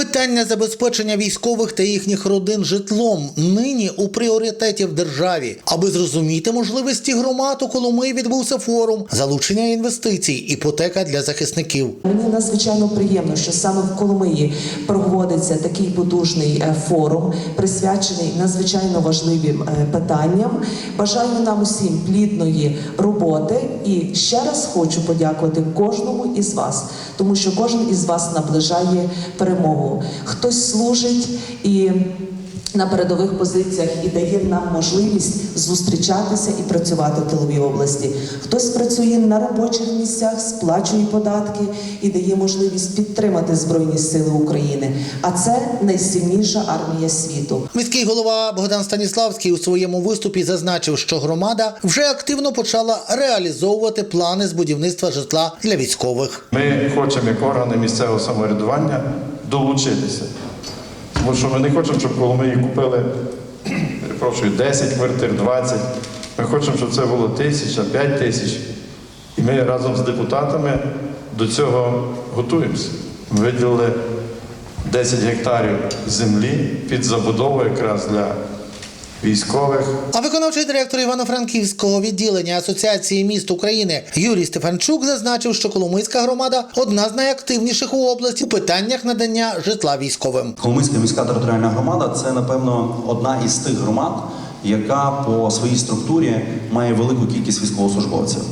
Питання забезпечення військових та їхніх родин житлом нині у пріоритеті в державі. Аби зрозуміти можливості громад у Коломиї відбувся форум залучення інвестицій, іпотека для захисників. Мені надзвичайно приємно, що саме в Коломиї проводиться такий потужний е, форум, присвячений надзвичайно важливим е, питанням. Бажаю нам усім плідної роботи і ще раз хочу подякувати кожному із вас, тому що кожен із вас наближає перемогу. Хтось служить і. На передових позиціях і дає нам можливість зустрічатися і працювати в тиловій області. Хтось працює на робочих місцях, сплачує податки і дає можливість підтримати Збройні Сили України. А це найсильніша армія світу. Міський голова Богдан Станіславський у своєму виступі зазначив, що громада вже активно почала реалізовувати плани з будівництва житла для військових. Ми хочемо, як органи місцевого самоврядування, долучитися. Тому що ми не хочемо, щоб коли ми їх купили, перепрошую, 10 квартир, 20. Ми хочемо, щоб це було тисяча, 5 тисяч. І ми разом з депутатами до цього готуємося. Ми виділили 10 гектарів землі під забудову якраз для військових. А виконавчий директор Івано-Франківського відділення Асоціації міст України Юрій Стефанчук зазначив, що Коломийська громада одна з найактивніших у області у питаннях надання житла військовим. Коломийська міська територіальна громада це, напевно, одна із тих громад, яка по своїй структурі має велику кількість військовослужбовців.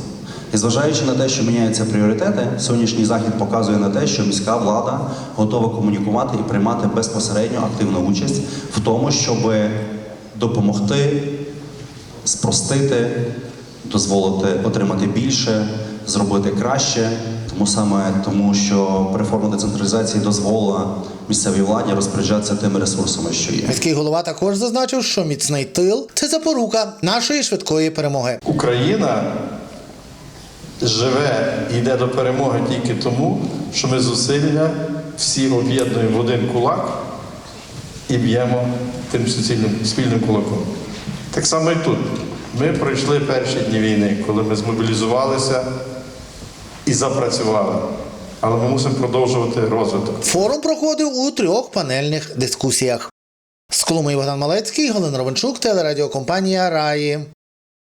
І зважаючи на те, що міняються пріоритети, сьогоднішній захід показує на те, що міська влада готова комунікувати і приймати безпосередньо активну участь в тому, щоб допомогти, спростити, дозволити отримати більше, зробити краще. Тому саме тому, що реформа децентралізації дозволила місцевій владі розпоряджатися тими ресурсами, що є. Міський голова також зазначив, що міцний тил це запорука нашої швидкої перемоги. Україна живе і йде до перемоги тільки тому, що ми зусилля всі об'єднуємо в один кулак і б'ємо тим суцільним спільним кулаком. Так само і тут. Ми пройшли перші дні війни, коли ми змобілізувалися і запрацювали. Але ми мусимо продовжувати розвиток. Форум проходив у трьох панельних дискусіях. З Коломиї Богдан Малецький, Галина Ровенчук, телерадіокомпанія Раї.